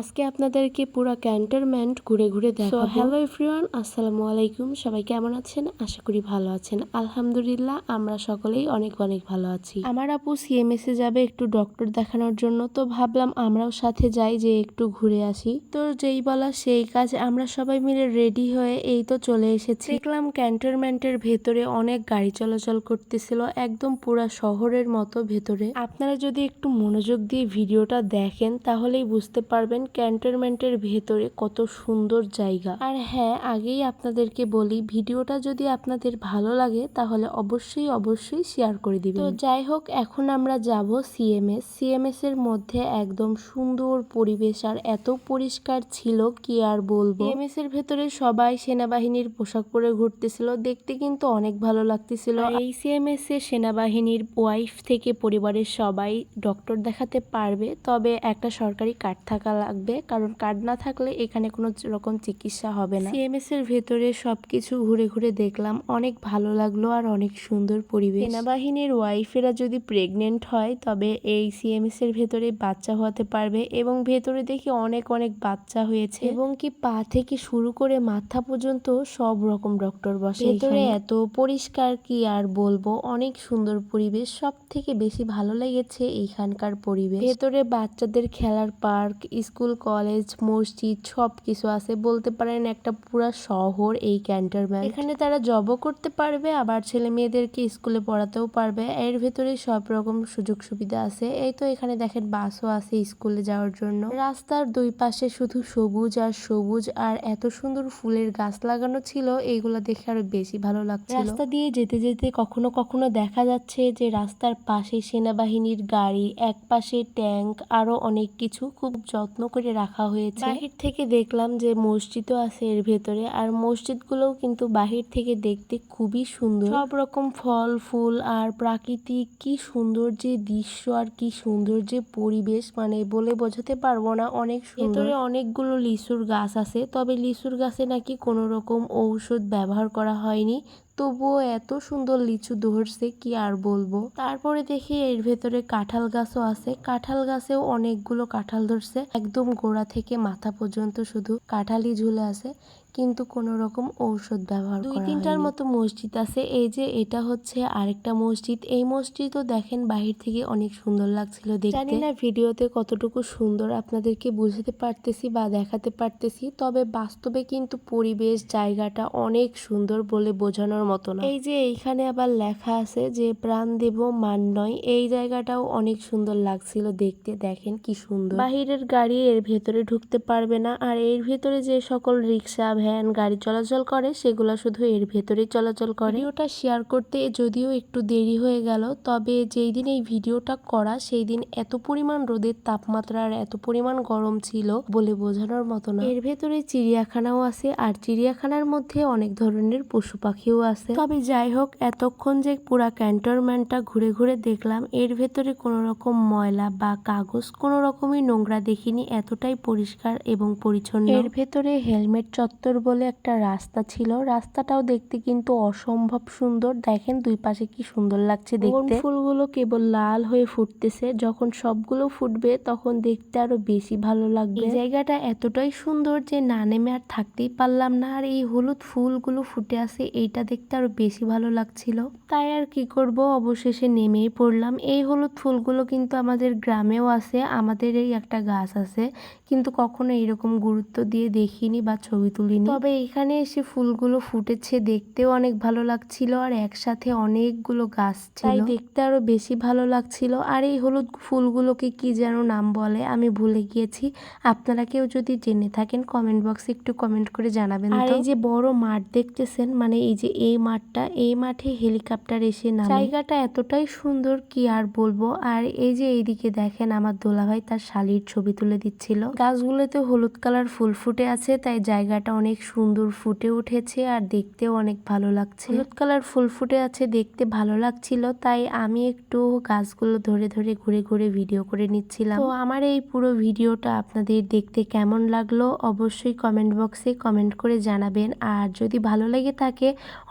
আজকে আপনাদেরকে পুরো ক্যান্টনমেন্ট ঘুরে ঘুরে দেখাবো। হ্যালো এভরিওয়ান আসসালামু আলাইকুম। সবাই কেমন আছেন? আশা করি ভালো আছেন। আলহামদুলিল্লাহ আমরা সকলেই অনেক অনেক ভালো আছি। আমার আপু সিএমএস এ যাবে একটু ডক্টর দেখানোর জন্য তো ভাবলাম আমরাও সাথে যাই যে একটু ঘুরে আসি। তো যেই বলা সেই কাজ আমরা সবাই মিলে রেডি হয়ে এই তো চলে এসেছি। দেখলাম ক্যান্টনমেন্টের ভেতরে অনেক গাড়ি চলাচল করতেছিল একদম পুরা শহরের মতো ভেতরে। আপনারা যদি একটু মনোযোগ দিয়ে ভিডিওটা দেখেন তাহলেই বুঝতে পারবেন ক্যান্টনমেন্টের ভেতরে কত সুন্দর জায়গা। আর হ্যাঁ আগেই আপনাদেরকে বলি, ভিডিওটা যদি আপনাদের ভালো লাগে, তাহলে অবশ্যই অবশ্যই শেয়ার করে দিবেন। তো যাই হোক, এখন আমরা যাব সিএমএস সিএমএস এর মধ্যে একদম সুন্দর পরিবেশ, আর এত পরিষ্কার ছিল, কি আর বলব? সিএমএস এর ভেতরে সবাই সেনাবাহিনীর পোশাক পরে ঘুরতেছিল, দেখতে কিন্তু অনেক ভালো লাগতেছিল। এই সিএমএস এ সেনাবাহিনীর ওয়াইফ থেকে পরিবারের সবাই ডক্টর দেখাতে পারবে, তবে একটা সরকারি কার্ড থাকা লাগবে কারণ কার্ড না থাকলে এখানে কোনো রকম চিকিৎসা হবে না। সিএমএস এর ভেতরে সবকিছু ঘুরে ঘুরে দেখলাম অনেক ভালো লাগল আর অনেক সুন্দর পরিবেশ। সেনাবাহিনীর ওয়াইফেরা যদি প্রেগনেন্ট হয় তবে এই সিএমএস এর ভেতরে বাচ্চা হতে পারবে এবং ভেতরে দেখি অনেক অনেক বাচ্চা হয়েছে। এবং কি পা থেকে শুরু করে মাথা পর্যন্ত সব রকম ডক্টর বসে ভেতরে এত পরিষ্কার কি আর বলব? অনেক সুন্দর পরিবেশ সব থেকে বেশি ভালো লেগেছে এইখানকার পরিবেশ। ভেতরে বাচ্চাদের খেলার পার্ক স্কুল, কলেজ, মসজিদ সব কিছু আছে। বলতে পারেন একটা পুরা শহর এই ক্যান্টনমেন্ট। এখানে তারা জবও করতে পারবে, আবার ছেলে মেয়েদেরকে স্কুলে পড়াতেও পারবে। এর ভেতরে সব রকম সুযোগ সুবিধা আছে। এই তো এখানে দেখেন বাসও আছে স্কুলে যাওয়ার জন্য। রাস্তার দুই পাশে শুধু সবুজ আর সবুজ, আর এত সুন্দর ফুলের গাছ লাগানো ছিল, এইগুলো দেখে আরও বেশি ভালো লাগছিল। রাস্তা দিয়ে যেতে যেতে কখনো কখনো দেখা যাচ্ছে যে রাস্তার পাশে সেনাবাহিনীর গাড়ি এক পাশে ট্যাঙ্ক, আরও অনেক কিছু। খুব যত্ন করে রাখা হয়েছে। বাহির থেকে দেখলাম যে মসজিদও আছে এর ভেতরে আর মসজিদগুলোও কিন্তু বাহির থেকে দেখতে খুবই সুন্দর। সব রকম ফল ফুল আর প্রাকৃতিক কি সুন্দর যে দৃশ্য আর কি সুন্দর যে পরিবেশ মানে বলে বোঝাতে পারব না অনেক ভেতরে অনেকগুলো লিচুর গাছ আছে তবে লিচুর গাছে নাকি কোনো রকম ঔষধ ব্যবহার করা হয়নি। তবুও এত সুন্দর লিচু ধরছে, কি আর বলব? তারপরে দেখি এর ভেতরে কাঁঠাল গাছও আছে। কাঁঠাল গাছেও অনেকগুলো কাঁঠাল ধরছে। একদম গোড়া থেকে মাথা পর্যন্ত শুধু কাঁঠালই ঝুলে আছে। কিন্তু কোনো রকম ঔষধ ব্যবহার দুই তিনটার মতো মসজিদ আছে। এই যে এটা হচ্ছে আরেকটা মসজিদ। এই মসজিদও দেখেন বাহির থেকে অনেক সুন্দর লাগছিল দেখতে। জানি না ভিডিওতে কতটুকু সুন্দর আপনাদেরকে বুঝাতে পারতেছি বা দেখাতে পারতেছি তবে বাস্তবে কিন্তু পরিবেশ জায়গাটা অনেক সুন্দর বলে বোঝানোর মতো না। এই যে এইখানে আবার লেখা আছে যে প্রাণ দেব মান নয়। এই জায়গাটাও অনেক সুন্দর লাগছিল দেখতে। দেখেন কি সুন্দর। বাহিরের গাড়ি এর ভেতরে ঢুকতে পারবে না। আর এর ভেতরে যে সকল রিক্সা ভ্যান গাড়ি চলাচল করে সেগুলো শুধু এর ভেতরেই চলাচল করে। ভিডিওটা শেয়ার করতে যদিও একটু দেরি হয়ে গেল তবে যেই দিন এই ভিডিওটা করা সেই দিন এত পরিমাণ রোদের তাপমাত্রা আর এত পরিমাণ গরম ছিল বলে বোঝানোর মতো না। এর ভেতরে চিড়িয়াখানাও আছে আর চিড়িয়াখানার মধ্যে অনেক ধরনের পশু পাখিও আছে। তবে যাই হোক এতক্ষণ যে পুরা ক্যান্টনমেন্টটা ঘুরে ঘুরে দেখলাম এর ভেতরে কোনো রকম ময়লা বা কাগজ কোনো রকমই নোংরা দেখিনি এতটাই পরিষ্কার এবং পরিচ্ছন্ন। এর ভেতরে হেলমেট চত্বর বলে একটা রাস্তা ছিল। রাস্তাটাও দেখতে কিন্তু অসম্ভব সুন্দর। দেখেন দুই পাশে কি সুন্দর লাগছে দেখতে। ফুলগুলো কেবল লাল হয়ে ফুটতেছে। যখন সবগুলো ফুটবে তখন দেখতে আরও বেশি ভালো লাগবে। জায়গাটা এতটাই সুন্দর যে না নেমে আর থাকতেই পারলাম না। আর এই হলুদ ফুলগুলো ফুটে আছে এইটা দেখতে আরও বেশি ভালো লাগছিল। তাই আর কি করব? অবশেষে নেমেই পড়লাম। এই হলুদ ফুলগুলো কিন্তু আমাদের গ্রামেও আছে আমাদের এই একটা গাছ আছে। কিন্তু কখনো এরকম গুরুত্ব দিয়ে দেখিনি বা ছবি তুলিনি। তবে এখানে এসে ফুলগুলো ফুটেছে দেখতেও অনেক ভালো লাগছিল আর একসাথে অনেকগুলো গাছ ছিল। তাই দেখতে আরও বেশি ভালো লাগছিল। আর এই হলুদ ফুলগুলোকে কি যেন নাম বলে আমি ভুলে গিয়েছি। আপনারা কেউ যদি জেনে থাকেন কমেন্ট বক্সে একটু কমেন্ট করে জানাবেন আর এই যে বড় মাঠ দেখতেছেন মানে এই যে এই মাঠটা এই মাঠে হেলিকপ্টার এসে নামে। জায়গাটা এতটাই সুন্দর কি আর বলব? আর এই যে এইদিকে দেখেন আমার দোলাভাই তার শালির ছবি তুলে দিচ্ছিল। গাছগুলোতে হলুদ কালার ফুল ফুটে আছে তাই জায়গাটা অনেক সুন্দর ফুটে উঠেছে আর দেখতেও অনেক ভালো লাগছে। হলুদ কালার ফুল ফুটে আছে, দেখতে ভালো লাগছিল, তাই আমি একটু গাছগুলো ধরে ধরে ঘুরে ঘুরে ভিডিও করে নিচ্ছিলাম। তো আমার এই পুরো ভিডিওটা আপনাদের দেখতে কেমন লাগল অবশ্যই কমেন্ট বক্সে কমেন্ট করে জানাবেন। আর যদি ভালো লেগে থাকে,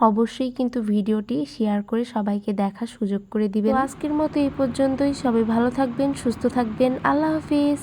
অবশ্যই কিন্তু ভিডিওটি শেয়ার করে সবাইকে দেখার সুযোগ করে দিবেন। আজকের মতো এই পর্যন্তই, সবাই ভালো থাকবেন, সুস্থ থাকবেন, আল্লাহ হাফিজ।